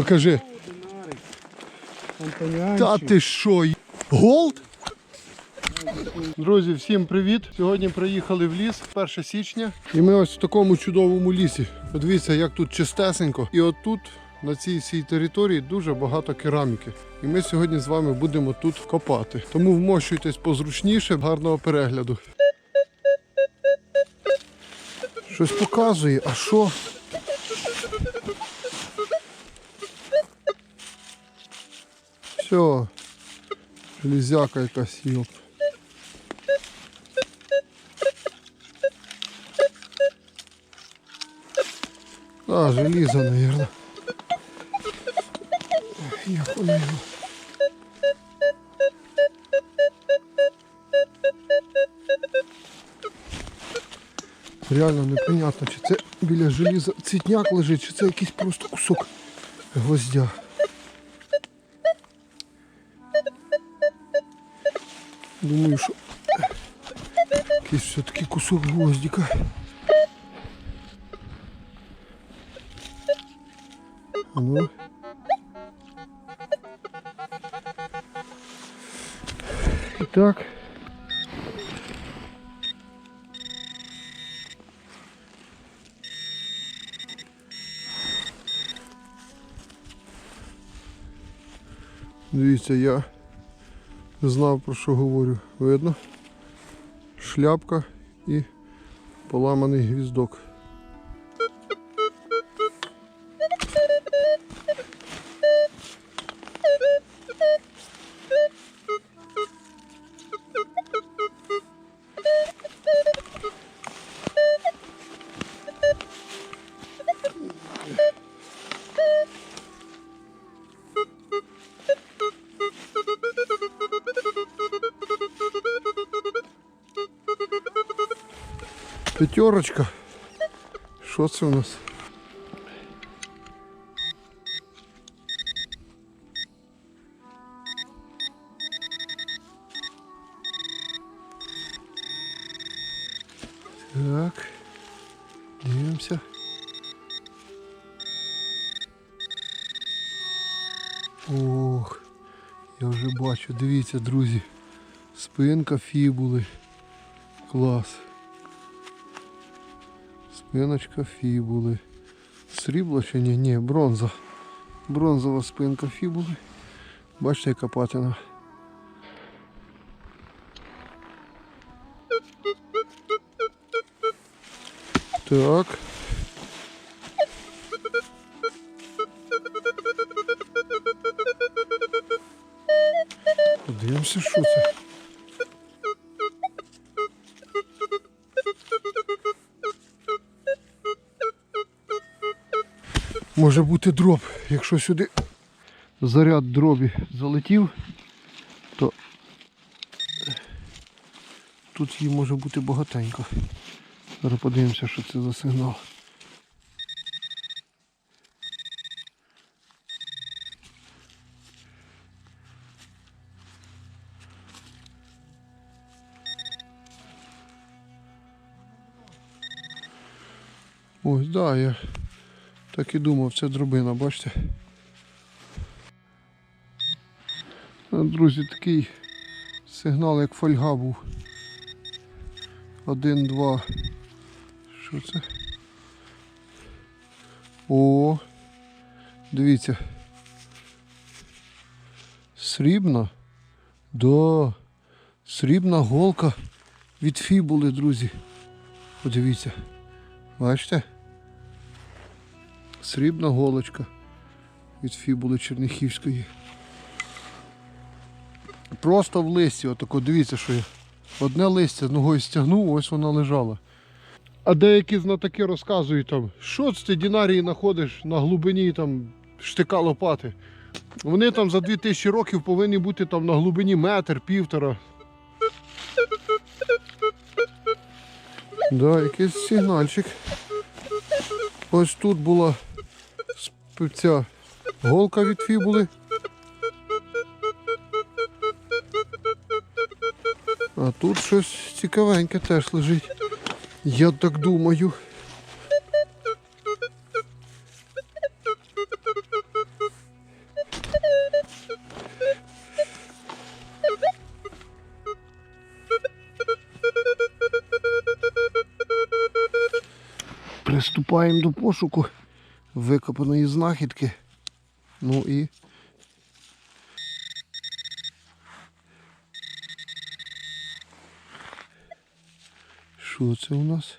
Покажи. Та ти що? Голд? Друзі, всім привіт! Сьогодні приїхали в ліс 1 січня. І ми ось в такому чудовому лісі. Подивіться, як тут чистесенько. І отут, на цій всій території, дуже багато кераміки. І ми сьогодні з вами будемо тут копати. Тому вмощуйтесь позручніше, гарного перегляду. Щось показує, а що? Все. Железяка якась йоп. А, желізо, наверное. Воно його? Реально непонятно, чи це біля желіза цвітняк лежить, чи це якийсь просто кусок гвоздя. Думаю, що якийсь все-таки кусок гвоздика. Ну. І так. Дивіться, я знав про що говорю. Видно? Шляпка і поламаний гвіздок. П'ятерочка. Що це у нас? Так. Дивимося. Ох, я вже бачу, дивіться, друзі. Спинка фібули. Клас. Спиночка фібули. Срібло чи ні? Ні, бронза. Бронзова спинка фібули. Бачите, яка патина. Так. Подивимося, що це. Може бути дроб. Якщо сюди заряд дробі залетів, то тут її може бути багатенько. Зараз подивимося, що це за сигнал. Ось, да, я так і думав, це дробина, бачите? Друзі, такий сигнал, як фольга був. Один, два. Що це? О, дивіться. Срібна. Да. Срібна голка від фібули, друзі. Подивіться. Бачите? Срібна голочка від фібули Черніхівської. Просто в листі, отако, дивіться, що я. Одне листя з ногою стягнув, ось вона лежала. А деякі знатоки розказують там, що це ти дінарії знаходиш на глибині там штика лопати. Вони там за 2000 років повинні бути там на глибині метр, півтора. Да, якийсь сигнальчик. Ось тут була Тут ця голка від фібули. А тут щось цікавеньке теж лежить. Я так думаю. Приступаємо до пошуку викопаної знахідки. Ну і. Що це у нас?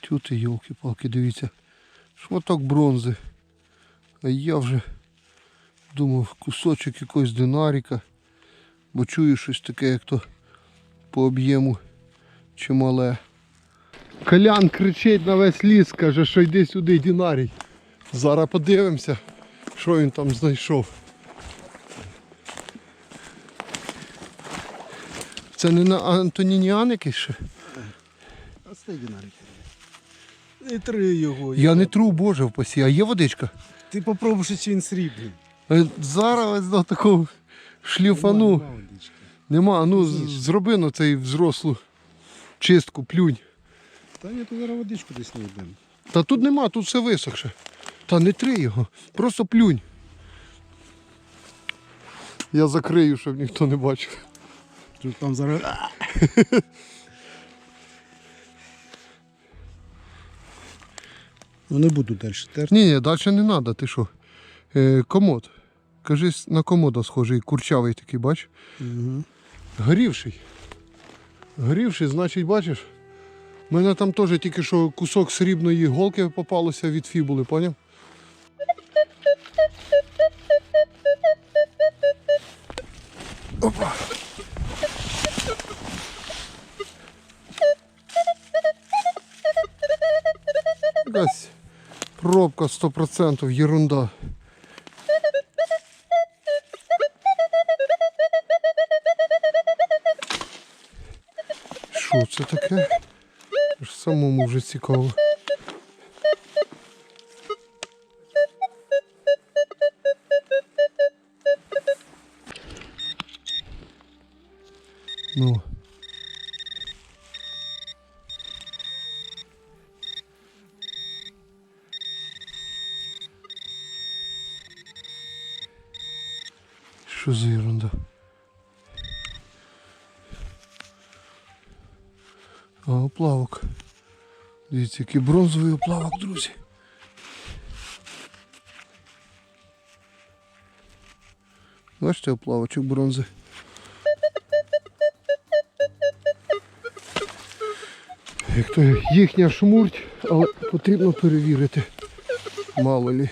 Чути, йолки-палки, дивіться. Шматок бронзи. А я вже думав кусочок якогось динаріка. Бо чую щось таке, як то по об'єму чимале. Колян кричить на весь ліс, каже, що йди сюди, Дінарій. Зараз подивимося, що він там знайшов. Це не на Антонініан якийсь ще? Стей динарик. Не три його. Я не тру, боже впасі, а є водичка? Ти попробуй, чи він срібний. Е, Зараз ось до такого шліфану. Нема, нема. Нема, ну зроби на цей взрослу чистку, плюнь. Та ні, то зараз водичку десь знайдемо. Та тут нема, тут все висохше. Та не три його, просто плюнь. Я закрию, щоб ніхто не бачив. Тут там зараз. Ну не буду далі терти. Ні, ні, далі не треба, ти що? Е, комод. Кажись, на комода схожий, курчавий такий, бач? Угу. Горівший. Горівший, значить, бачиш? У мене там теж тільки що кусок срібної голки попалося від фібули, поняв? Опа. Якась пробка 100% ерунда. Самому вже цікаво. Ну. Що за ерунда? А, оплавок. Дивіться, який бронзовий оплавок, друзі. Бачите оплавочок бронзи. Як то їхня шмурть, але потрібно перевірити. Мало лі.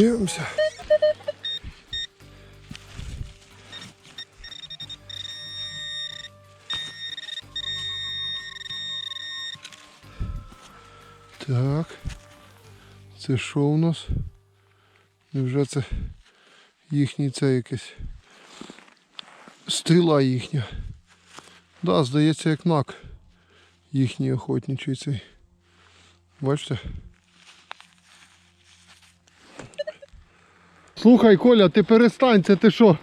Дивимося. Так. Це що у нас? Невже це їхній це якесь стріла їхня? Да, здається, як нак їхній охотничий цей. Бачите? Слухай, Коля, ти перестань, це ти що?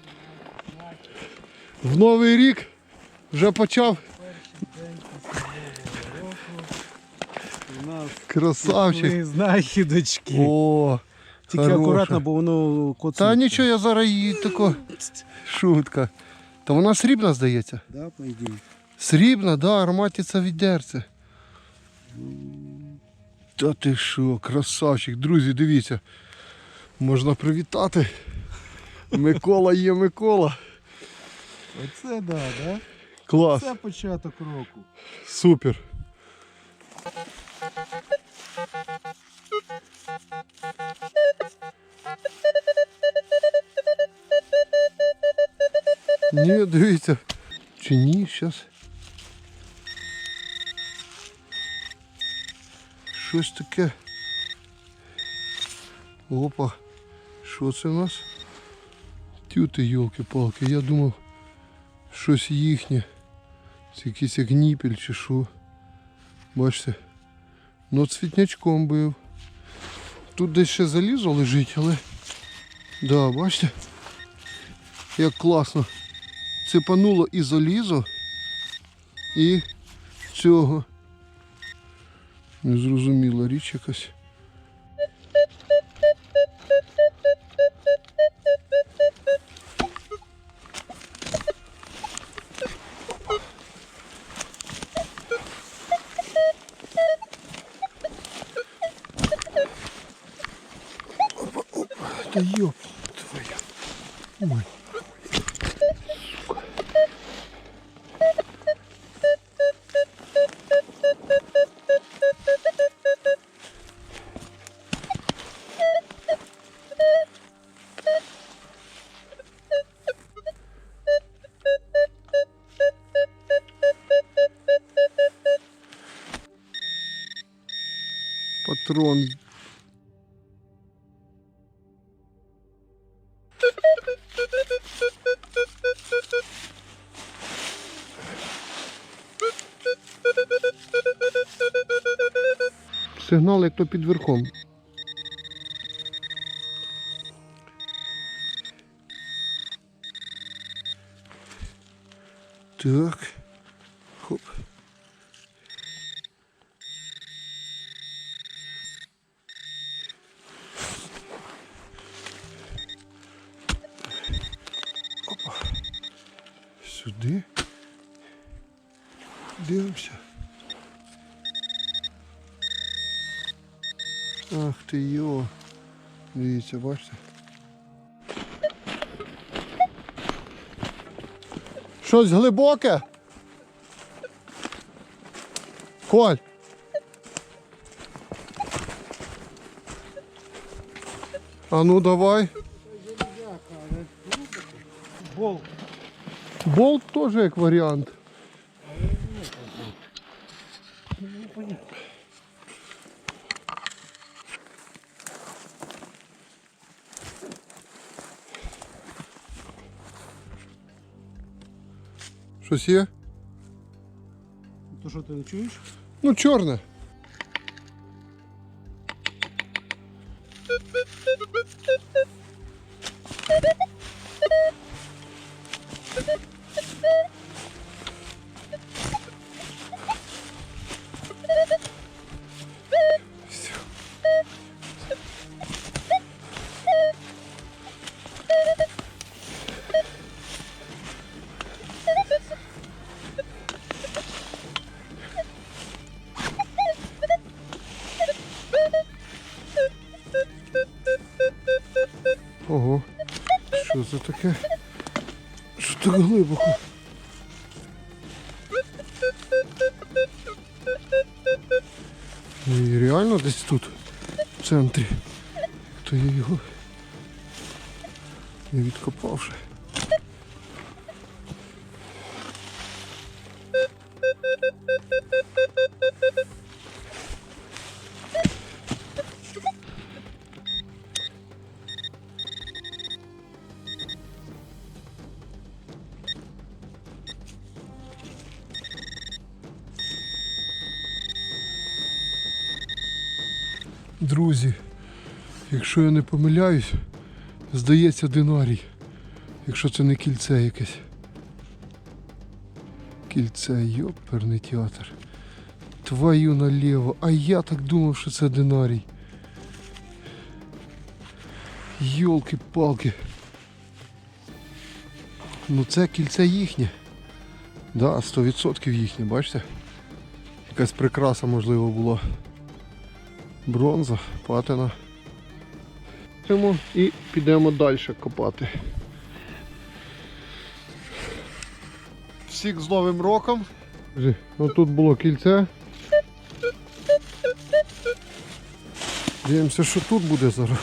В Новий рік вже почав красавчик. знахідочки. О, Тільки хороша. акуратно, бо воно коцає. Та нічого, я зараз її тако шутка. Та вона срібна, здається. Да, по ідеї. Срібна, да, ароматиця відерце. Та ти що, красавчик, друзі, дивіться. Можна привітати. Микола є Микола. Оце да, да? Клас. Це початок року. Супер. Ні, дивіться. Чи ні, зараз. Щось таке. Опа. Що це в нас? Тюти, йолки-палки. Я думав, щось їхнє. Це якийсь як чи що. Бачите? Ну цвітнячком бив. Тут десь ще залізо лежить, але. Да, бачите? Як класно. Цепануло і залізо, і цього. Незрозуміла річ якась. Патрон Сигнал як то під верхом. Так. Сюди. Дивимося. Ах ти йо. Дивіться, бачите? Щось глибоке? Коль. А ну давай. Болт теж як варіант. Щось є? То що ти не чуєш? Ну, чорне. І реально десь тут, в центрі. То я його не відкопав ще. Помиляюсь, здається динарій. Якщо це не кільце якесь. Кільце, йоперний театр. Твою наліво. А я так думав, що це динарій. Йолки-палки. Ну це кільце їхнє. Да, 100% їхнє, бачите? Якась прикраса можливо була. Бронза, патина. І підемо далі копати. Всіх з Новим роком. Ну тут було кільце. Дивимося, що тут буде зараз.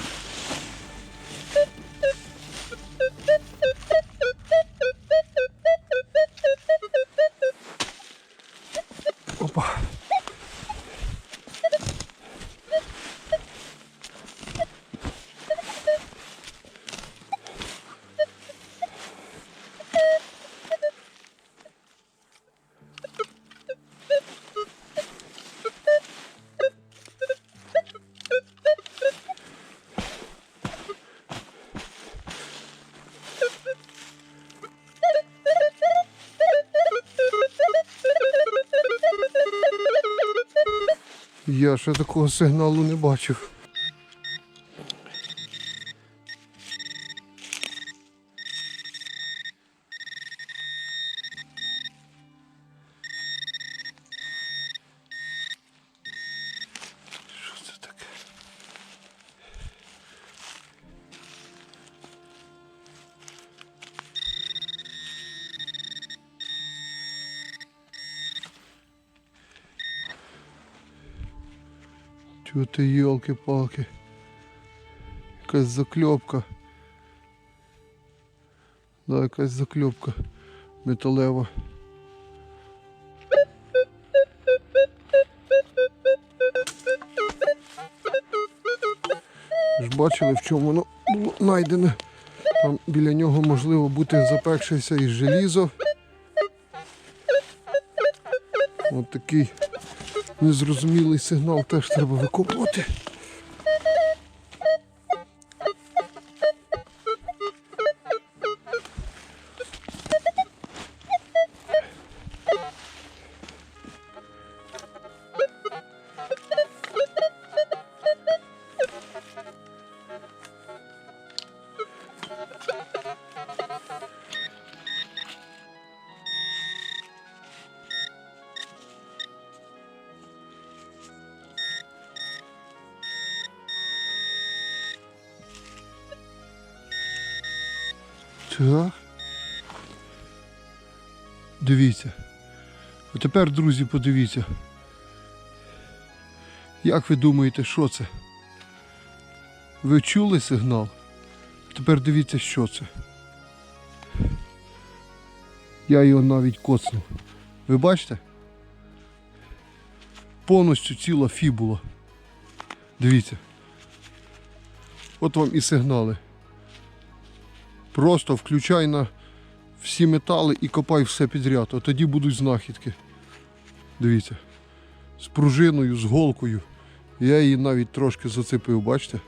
Ще такого сигналу не бачив. Чого ти йолки-палки? Якась закльопка. Да, якась закльопка металева. Ж бачили, в чому воно було знайдене. Там біля нього можливо бути запекшеся із желізо. От такий незрозумілий сигнал теж треба викопувати. Так. Дивіться. А тепер, друзі, подивіться. Як ви думаєте, що це? Ви чули сигнал? Тепер дивіться, що це. Я його навіть коцнув. Ви бачите? Повністю ціла фібула. Дивіться. От вам і сигнали. Просто включай на всі метали і копай все підряд. От тоді будуть знахідки. Дивіться. З пружиною, з голкою. Я її навіть трошки зацепив, бачите?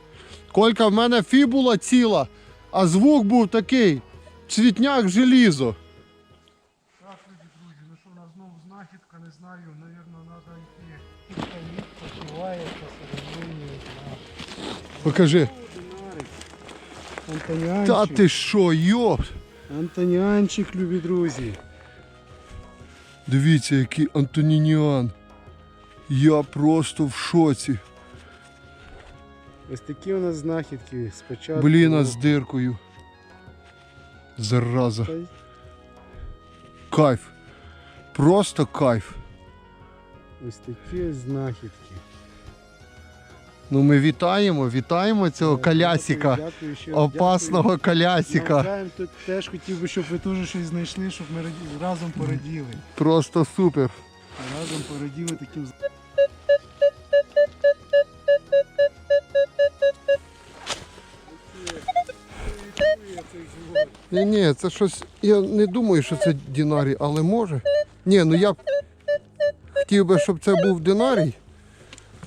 Колька в мене фібула ціла, а звук був такий. Цвітняк желізо. Так, любі друзі, ну що, у нас знову знахідка, не знаю, навірно, треба йти. Тихо, Покажи. Та ти що, йоп? Антоніанчик, любі друзі. Дивіться, який Антонініан. Я просто в шоці. Ось такі у нас знахідки спочатку. Блін, а з диркою. Зараза. Кайф. Просто кайф. Ось такі знахідки. Ну ми вітаємо, вітаємо цього колясика. Дякую, ще Опасного дякую. колясика. Навзаєм тут теж хотів би, щоб ви теж щось знайшли, щоб ми раді- разом пораділи. Просто супер. Разом пораділи таким. з- Ні, ні, це щось. Я не думаю, що це динарій, але може. Ні, ну я б хотів би, щоб це був динарій.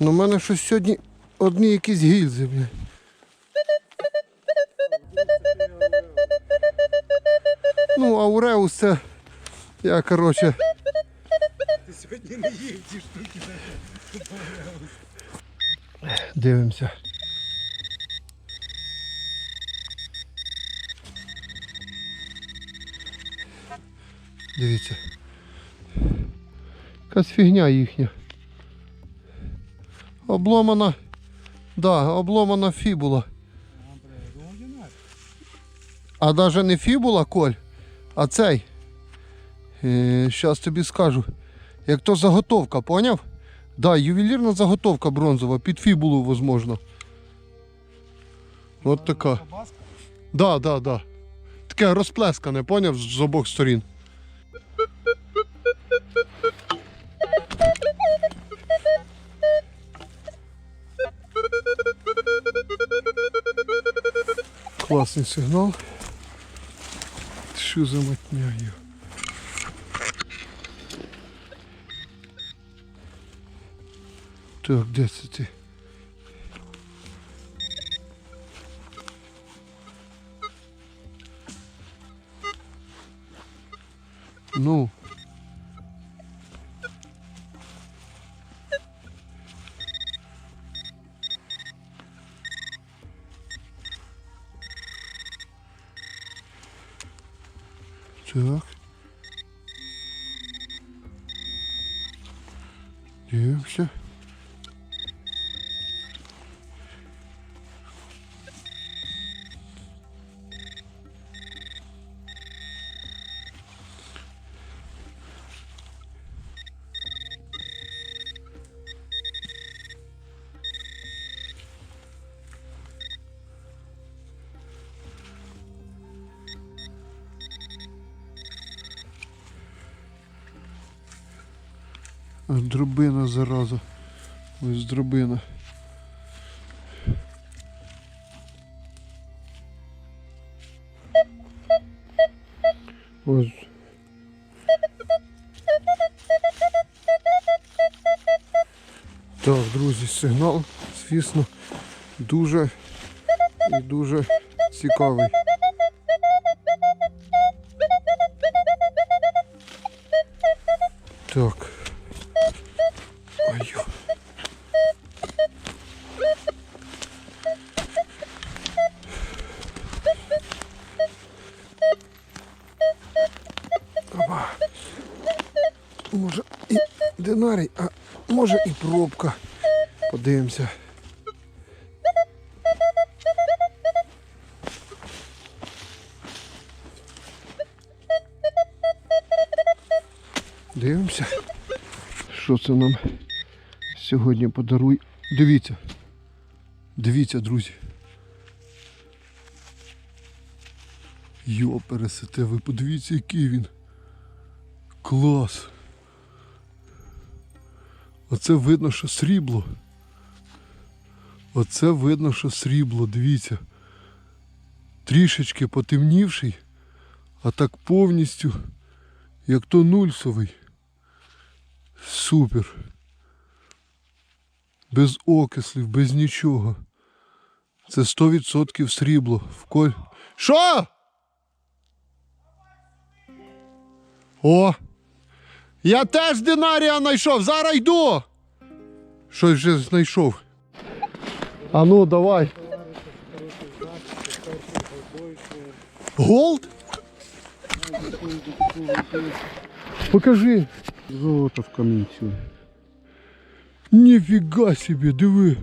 Ну в мене щось сьогодні одні якісь гільзи. Бля. Ну, ауреус це. Я, коротше, Ти сьогодні не їв ці штуки. дивимося. Дивіться. Якась фігня їхня. Обломана. Да, обломана фібула. А навіть не фібула, Коль, а цей. Е, Щас тобі скажу. Як то заготовка, поняв? Да, ювелірна заготовка бронзова, під фібулу, возможно. От така. Да, да, да. Таке розплескане, поняв, з обох сторін. Класний сигнал. Що за матняю? Так, де це ти? Ну. Дробина зараза. Ось дробина. Ось. Так, друзі, сигнал, звісно, дуже і дуже цікавий. Так. Ой. Опа. Може і динарій, а може і пробка. Подивимося. Дивимося. Що це нам сьогодні подарує? Дивіться. Дивіться, друзі. Йо, пересете, ви подивіться, який він. Клас. Оце видно, що срібло. Оце видно, що срібло, дивіться. Трішечки потемнівший, а так повністю, як то нульсовий. Супер. Без окислів, без нічого. Це 100% срібло. В коль. Що? О! Я теж динарія знайшов, зараз йду. Щось вже знайшов. А ну, давай. Голд? Покажи. Золото в камінцю. Ніфіга собі, диви.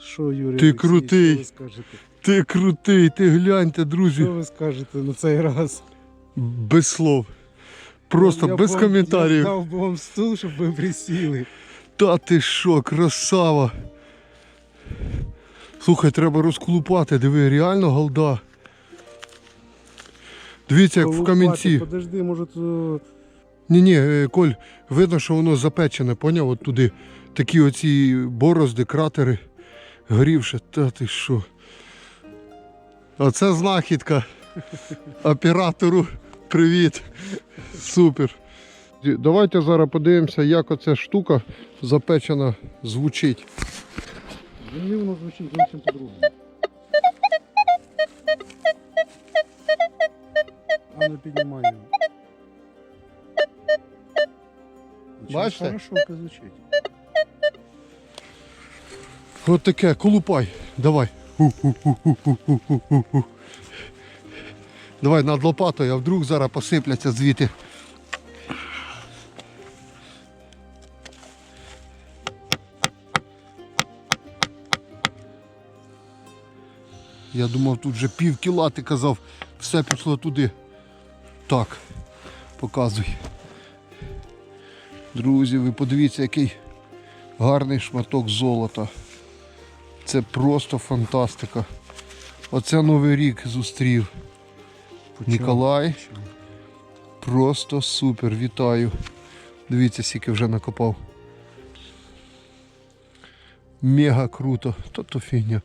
Що, Юрій? Ти Олексійович, крутий. Що ви скажете? Ти крутий, ти гляньте, друзі. Що ви скажете на цей раз? Без слов. Просто Я без б коментарів. Я дав би вам стул, щоб ви присіли. Та ти що, красава. Слухай, треба розколупати, диви, реально голда. Дивіться, як в камінці. Подожди, може то... Ні, ні, Коль, видно, що воно запечене, поняв? От туди такі оці борозди, кратери, горівши. Та ти що? Оце знахідка. Оператору привіт. Супер. Давайте зараз подивимося, як оця штука запечена звучить. Мені воно звучить зовсім по-другому. А не його. Очень Бачите? Хорошо звучить. От таке, колупай. Давай. Ху-ху-ху-ху-ху-ху-ху. Давай над лопатою, а вдруг зараз посипляться звідти. Я думав, тут вже пів кіла, ти казав, все пішло туди. Так, показуй. Друзі, ви подивіться, який гарний шматок золота. Це просто фантастика. Оце Новий рік зустрів. Ніколай. Просто супер, вітаю. Дивіться, скільки вже накопав. Мега круто. Та то фігня.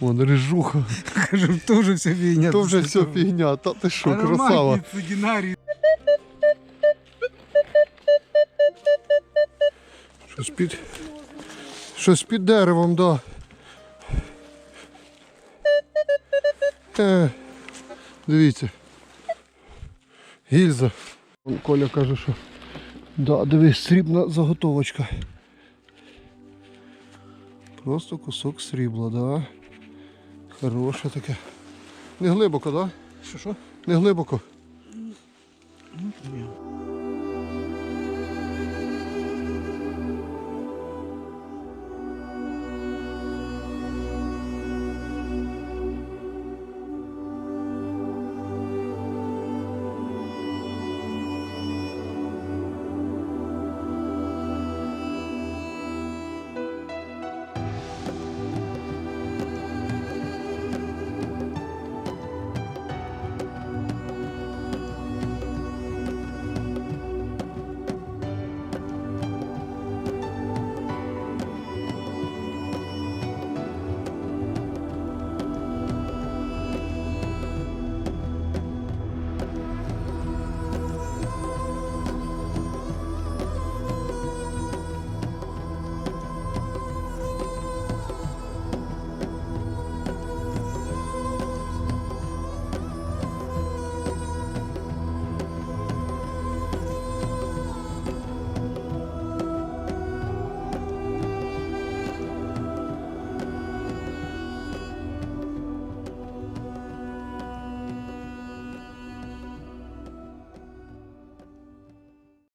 Вон рижуха. Кажу, то вже все фігня. То вже все фігня. Та ти що, красава. Щось під. Щось під деревом, да. Е, дивіться. Гільза. Коля каже, що. Да, дивись, срібна заготовочка. Просто кусок срібла, да. Хороше таке. Не глибоко, так? Да? Що що? Не глибоко.